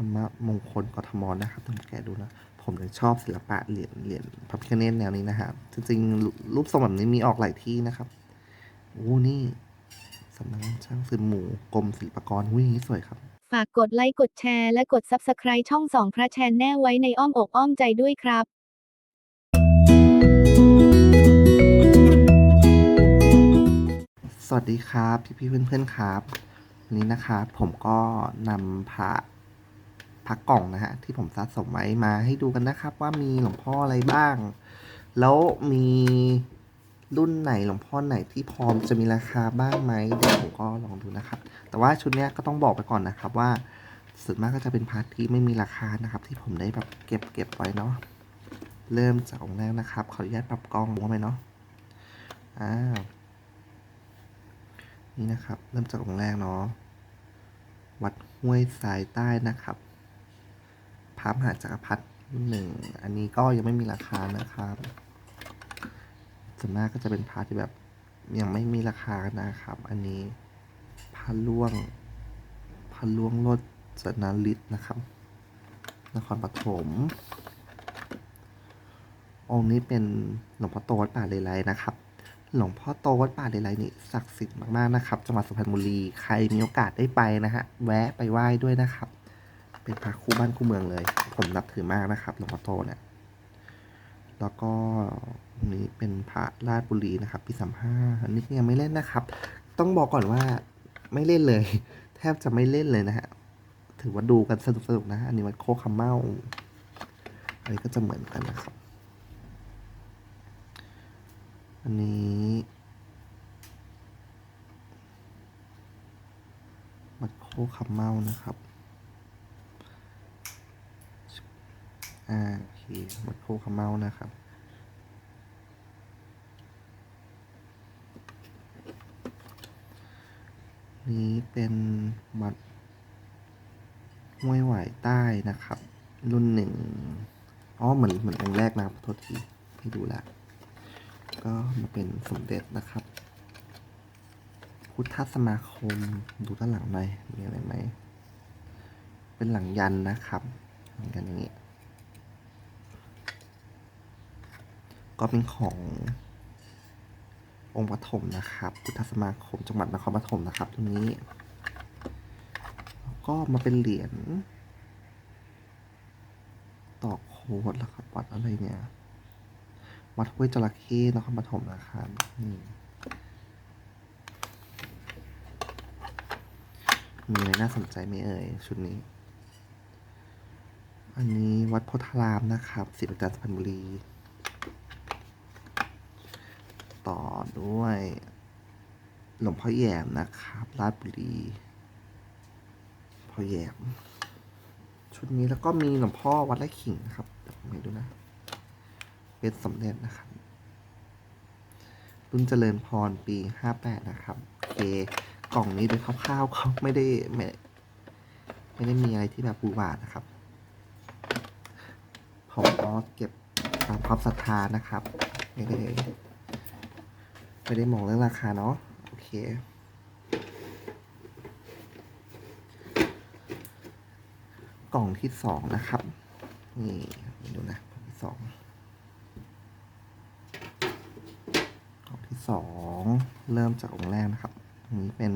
รรมมงคลกทมนะครับต้องแกะดูนะผมเลยชอบศิลปะเหรียญเหรียญพระพิฆเนศแนวนี้นะครับจริงๆรูรูปทรงแบบนี้มีออกหลายที่นะครับโอ้นี่สำนักงานช่างสืบหมู่กรมศิลปากรวิ่งนี้สวยครับ ฝากกดไลค์กดแชร์และกด Subscribe ช่องสองพระแชนแน่ไว้ในอ้อมอกอ้อมใจด้วยครับสวัสดีครับ พี่พี่ๆเพื่อนๆครับ วันนี้นะครับผมก็นำพระ พระกล่องนะฮะที่ผมสะสมไว้มาให้ดูกันนะครับ ว่ามีหลวงพ่ออะไรบ้าง แล้วมีรุ่นไหนหลวงพ่อไหนที่พร้อมจะมีราคาบ้างไหมเดี๋ยวผมก็ลองดูนะครับ แต่ว่าชุดเนี้ยก็ต้องบอกไปก่อนนะครับว่าส่วนมากก็จะเป็นพาร์ทที่ไม่มีราคานะครับ ที่ผมได้แบบเก็บเก็บไว้เนาะเริ่มจากองค์แรกนะครับขออนุญาตปรับกล้องเข้าไปเนาะอ่านี่นะครับ เริ่มจากองค์แรกเนาะวัดห้วยสายใต้นะครับ พระมหาจักรพรรดิหนึ่งอันนี้ก็ยังไม่มีราคานะครับส่วนมากก็จะเป็นพระที่แบบยังไม่มีราคานะครับ อันนี้พระล่วงพระล่วงรถจนาลิศนะครับ นครปฐมองค์นี้เป็นหลวงพ่อโตวัดป่าเลไลนะครับ หลวงพ่อโตวัดป่าเลไลนี่ศักดิ์สิทธิ์มากๆนะครับ จังหวัดสุพรรณบุรี ใครมีโอกาสได้ไปนะฮะ แวะไปไหว้ด้วยนะครับ เป็นพระคู่บ้านคู่เมืองเลย ผมนับถือมากนะครับหลวงพ่อโตเนี่ยแล้วก็นี้เป็นพระราชบุรีนะครับปีสามห้าอันนี้ยังไม่เล่นนะครับ ต้องบอกก่อนว่าไม่เล่นเลย แทบจะไม่เล่นเลยนะฮะถือว่าดูกันสนุกๆนะฮะอันนี้วัดโคกคำเมาอันนี้ก็จะเหมือนกันนะครับ อันนี้วัดโคกคำเมานะครับ อ่าโอเควัดโคกคำเมานะครับนี้เป็นวัดห้วยไหวใต้นะครับ รุ่นหนึ่งอ๋อเหมือนเหมือนองค์แรกนะครับขอโทษทีให้ดูลวก็มาเป็นสมเด็จนะครับ พุทธสมาคมดูด้านหลังหน่อยมีอะไรไหม เป็นหลังยันนะครับหลังยันอย่างนี้ ก็เป็นขององค์ปฐมนะครับพุทธสมาคมจังหวัดนครปฐมนะครับตรงนี้แล้วก็มาเป็นเหรียญต่อโคดแล้วครับวัดอะไรเนี่ย วัดห้วยจระเข้นครปฐมนะครับนี่มีอะไรน่าสนใจไหมเอ่ยชุดนี้ อันนี้วัดโพธารามนะครับศิริจันทร์สุพรรณบุรี ต่อด้วยหลวงพ่อแยมนะครับราชบุรีพ่อแยม ชุดนี้แล้วก็มีหลวงพ่อวัดไร่ขิงนะครับเดี๋ยวผมให้ดูนะ เป็นสมเด็จนะครับ รุ่นเจริญพรปีห้าแปดนะครับโอเคกล่องนี้โดยคร่าวๆเขาไม่ได้ไม่ไม่ได้มีอะไรที่แบบบูบาดนะครับ ผมก็เก็บตามความศรัทธานะครับไม่ได้ ไม่ได้มองเรื่องราคาเนาะโอเค กล่องที่สองนะครับ นี่ดูนะกล่องที่สองกล่องที่สองเริ่มจากองค์แรกนะครับนนี้เป็น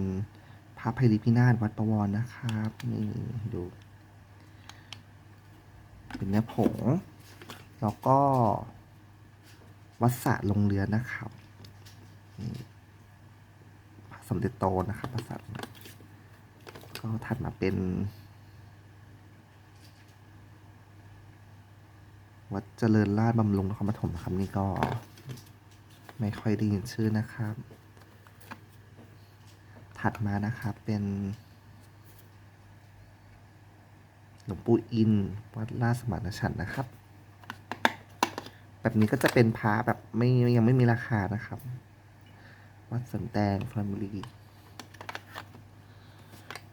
พระไพลิพินาศวัดประวรนะครับ นี่ดู เป็นเนื้อผง แล้วก็วัดสระลงเรือนะครับ สมเด็จโตนะครับพระสัตว์ก็ถัดมาเป็น วัดเจริญราชบำรุงนครปฐมนะครับนี่ก็ไม่ค่อยได้ยินชื่อนะครับ ถัดมานะครับเป็นหลวงปู่อิน วัดราชสมานฉันท์นะครับ แบบนี้ก็จะเป็นพระแบบไม่ยังไม่มีราคานะครับ วัดสวนแตงสุพรรณบุรี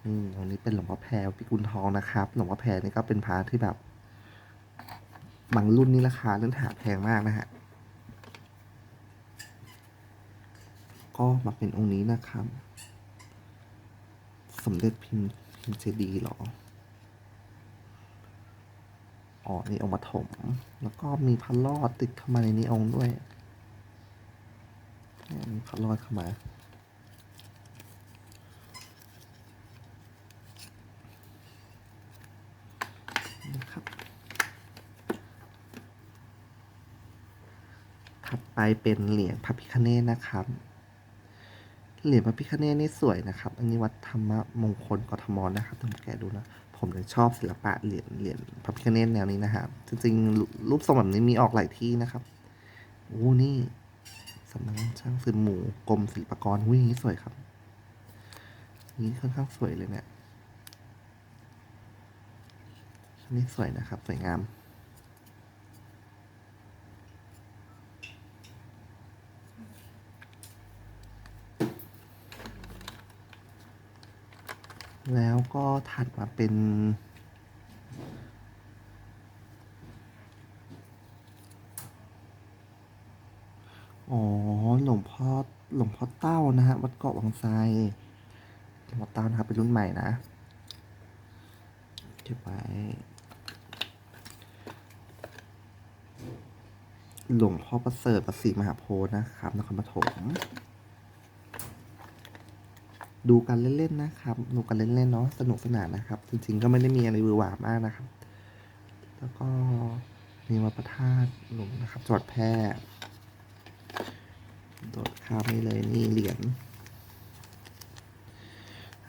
นี่ตรงนี้เป็นหลวงพ่อแพรพิกุลทองนะครับ หลวงพ่อแพรนี่ก็เป็นพระที่แบบบางรุ่นนี่ราคาเรื่องหาแพงมากนะฮะ ก็มาเป็นองค์นี้นะครับ สมเด็จพิมพ์พิมเจดีเหรอ อ๋อ นี่องค์ปฐม แล้วก็มีพระรอดติดเข้ามาในนี้องค์ด้วย เนี่ยมีพรอดเข้ามานะครับถัดไปเป็นเหรียญพระพิคเนตนะครับ เหรียญพระพิคเนตนี่สวยนะครับ อันนี้วัดธรรมมงคลกทมนะครับต้องแกดูนะผมเลยชอบศิลปะเหรียญเหรียญพระพิคเนตแนวนี้นะครับ จริงๆรูรูปทรงแบบนี้มีออกหลายที่นะครับโอ้นี่ สำนักช่างสืบหมู่กรมศิลปากรวิ่งนี้สวยครับ นี่ค่อนข้างสวยเลยเนี่ยอันนี้สวยนะครับ สวยงามแล้วก็ถัดมาเป็น อ๋อ หลวงพ่อ หลวง พ่อเต้านะฮะวัดเกาะวังไซวงพ่อเต้านะครับเป็นรุ่นใหม่นะเก็บไว้หลวงพ่อประเสริฐประสีมหาโพธิ์นะครับนครปฐมดูกันเล่นๆนะครับ ดูกันเล่นๆเนาะสนุกสนานนะครับ จริงๆก็ไม่ได้มีอะไรวือหวามากนะครับ แล้วก็มีวัดพระธาตุหลวงนะครับจังหวัดแพร่ โดดข้ามไปเลยนี่เหรียญ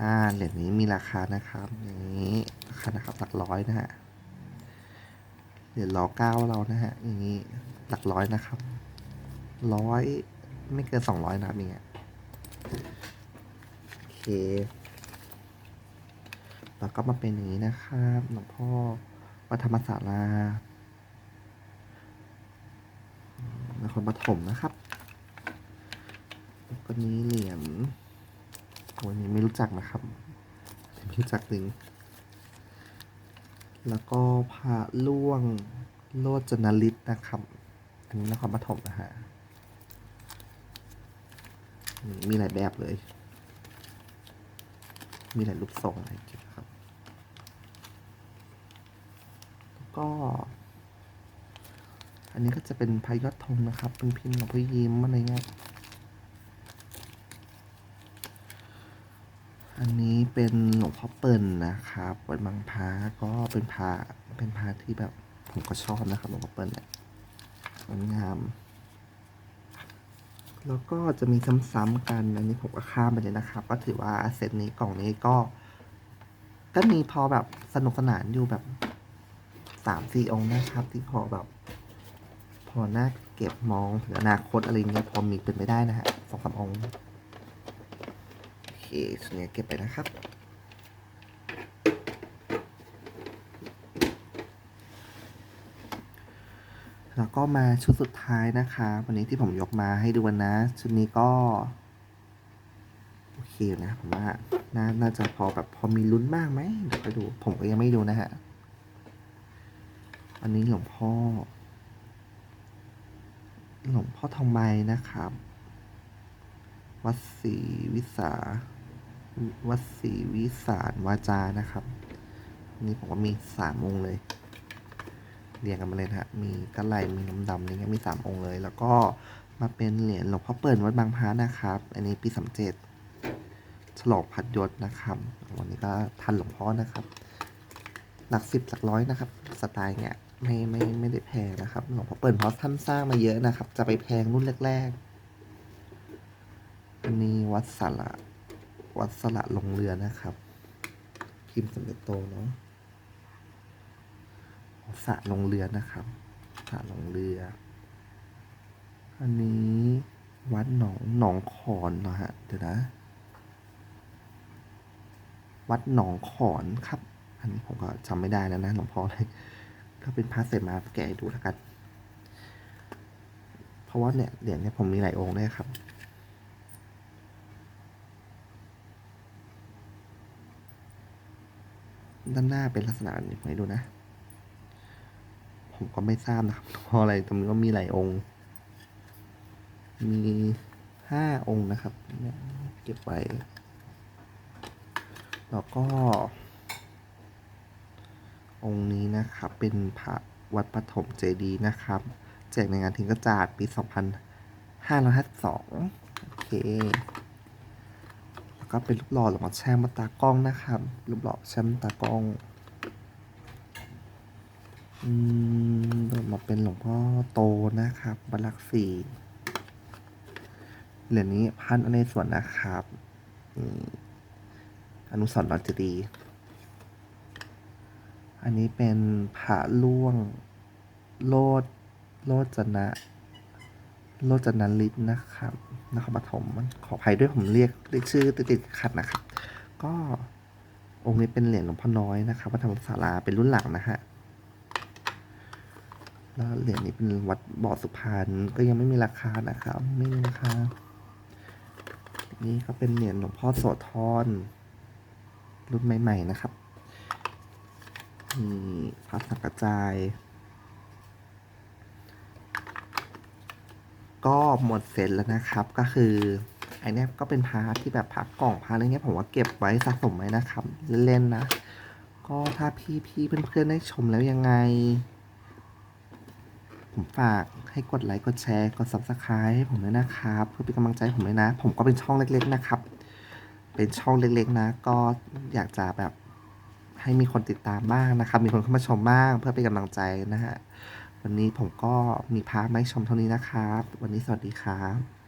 อ่าเหรียญนี้มีราคานะครับนี้ราคานะครับหลักร้อยนะฮะเหรียญล้อเก้าเรานะฮะอย่างนี้หลักร้อยนะครับร้อยไม่เกินสองร้อยนะครับเงี้ยโอเคแล้วก็มาเป็นอย่างนี้นะครับหลวงพ่อวัดธรรมศาลานครปฐมนะครับ วก็นี้เหรียญวันนี้ไม่รู้จักนะครับไม่รู้จักจริงแล้วก็พระล่วงโลจนลิตนะครับ อันนี้นครปฐมนะฮะมีหลายแบบเลย มีหลายรูปทรงอะไรอย่างเงี้ยครับ แล้วก็ อันนี้ก็จะเป็นพายอดธงนะครับ เป็นพิมพ์หลวงพี่ยิ้มอะไรเงี้ย อั นี้เป็นหลวงพ่อเปิ่นนะครับวัดบางพระก็เป็นพระเป็นพระที่แบบผมก็ชอบนะครับหลวงพ่อเปิ่นเนี่ยสวยงาม แล้วก็จะมีซ้ำๆกัน อันนี้ผมก็ข้ามไปเลยนะครับ ก็ถือว่าเซตนี้กล่องนี้ก็ ก็มีพอแบบสนุกสนานอยู่แบบสามสี่องค์นะครับ ที่พอแบบ พอน่าเก็บมองถึงอนาคตอะไรเงี้ยพอมีเป็นไปได้นะฮะสองสามองค์ ส่วนนี้เก็บไปนะครับ แล้วก็มาชุดสุดท้ายนะคะ วันนี้ที่ผมยกมาให้ดูนะ ชุดนี้ก็ โอเคนะผมว่านาน่าจะพอแบบพอมีลุ้นบ้างไหมเดี๋ยวไปดู ผมก็ยังไม่ดูนะฮะ อันนี้หลวงพ่อ หลวงพ่อทองใบนะครับวัดศรีวิสา วัดศรีวิสารวาจานะครับนนี้ผมว่ามีสามองค์เลย เรียงกันมาเลยนะฮะมีกระไหลมีน้ำดำอะไรเงี้ยมีสามองค์เลย แล้วก็มาเป็นเหรียญหลวงพ่อเปิ่นวัดบางพระนะครับ อันนี้ปีสามเจ็ดฉลองพัดยศนะครับ วันนี้ก็ทันหลวงพ่อนะครับ หลักสิบหลักร้อยนะครับ สไตล์เนี้ยไม่ไม่ไม่ได้แพงนะครับหลวงพ่อเปิ่นเพราะท่านสร้างมาเยอะนะครับ จะไปแพงรุ่นแรกๆอันนี้วัดสาระ วัดสระลงเรือนะครับพิมพ์สมเด็จโตเนาะสระลงเรือนะครับสระลงเรือ อันนี้วัดหนองหนองขอนเนะฮะเดี๋ยวนะ วัดหนองขอนครับ อันนี้ผมก็จำไม่ได้แล้วนะหลวงพ่อเลยก็เป็นพระเสมาแกะดูแล้วกัน เพราะว่าเนี่ยเหรียญเนี่ยผมมีหลายองค์ด้วยครับ ด้านหน้าเป็นลักษณะแบบนี้ผมให้ดูนะ ผมก็ไม่ทราบนะครับเพราะอะไรตรงนี้ก็มีหลายองค์ มีห้าองค์นะครับ เก็บไว้ แล้วก็ องค์นี้นะครับ เป็นพระวัดปฐมเจดีย์นะครับ แจกในงานทิ้งกระจาดปี 2552 โอเค ก็เป็นรูปหล่อหลวงพ่อแช่มตากล้องนะครับรูปหล่อแช่มตากล้องอืมโดดมาเป็นหลวงพ่อโตนะครับบัลลักษ์สี่เหรียญนี้พันอเนศวรนะครับอนุสรณ์ดอนเจดี อันนี้เป็นพระล่วงโลดโลดจนะ โลดจนะลิศนะครับนครปฐมขออภัยด้วยผมเรียกเรียกชื่อติดๆขัดนะครับ ก็องค์นี้เป็นเหรียญหลวงพ่อน้อยนะครับวัดธรรมศาลาเป็นรุ่นหลังนะฮะแล้วเหรียญนี้เป็นวัดบ่อสุพรรณก็ยังไม่มีราคานะครับ ไม่มีราคา นี่ก็เป็นเหรียญหลวงพ่อโสธรรุ่นใหม่ ๆ นะครับนี่พระสังกระจาย ก็หมดเสร็จแล้วนะครับ ก็คือไอเนี้ยก็เป็นพาร์ทที่แบบพักกล่องพาร์ทอะไรเงี้ยผมว่าเก็บไว้สะสมไว้นะครับเล่นๆนะ ก็ถ้าพี่พี่ๆเพื่อนๆได้ชมแล้วยังไง ผมฝากให้กดไลค์กดแชร์กด subscribe ให้ผมด้วยนะครับ เพื่อเป็นกำลังใจผมด้วยนะ ผมก็เป็นช่องเล็ก ๆ นะครับ เป็นช่องเล็กๆนะ ก็อยากจะแบบให้มีคนติดตามบ้างนะครับ มีคนเข้ามาชมบ้างเพื่อเป็นกำลังใจนะฮะ วันนี้ผมก็มีพาร์ทมาให้ชมเท่านี้นะครับ วันนี้สวัสดีครับ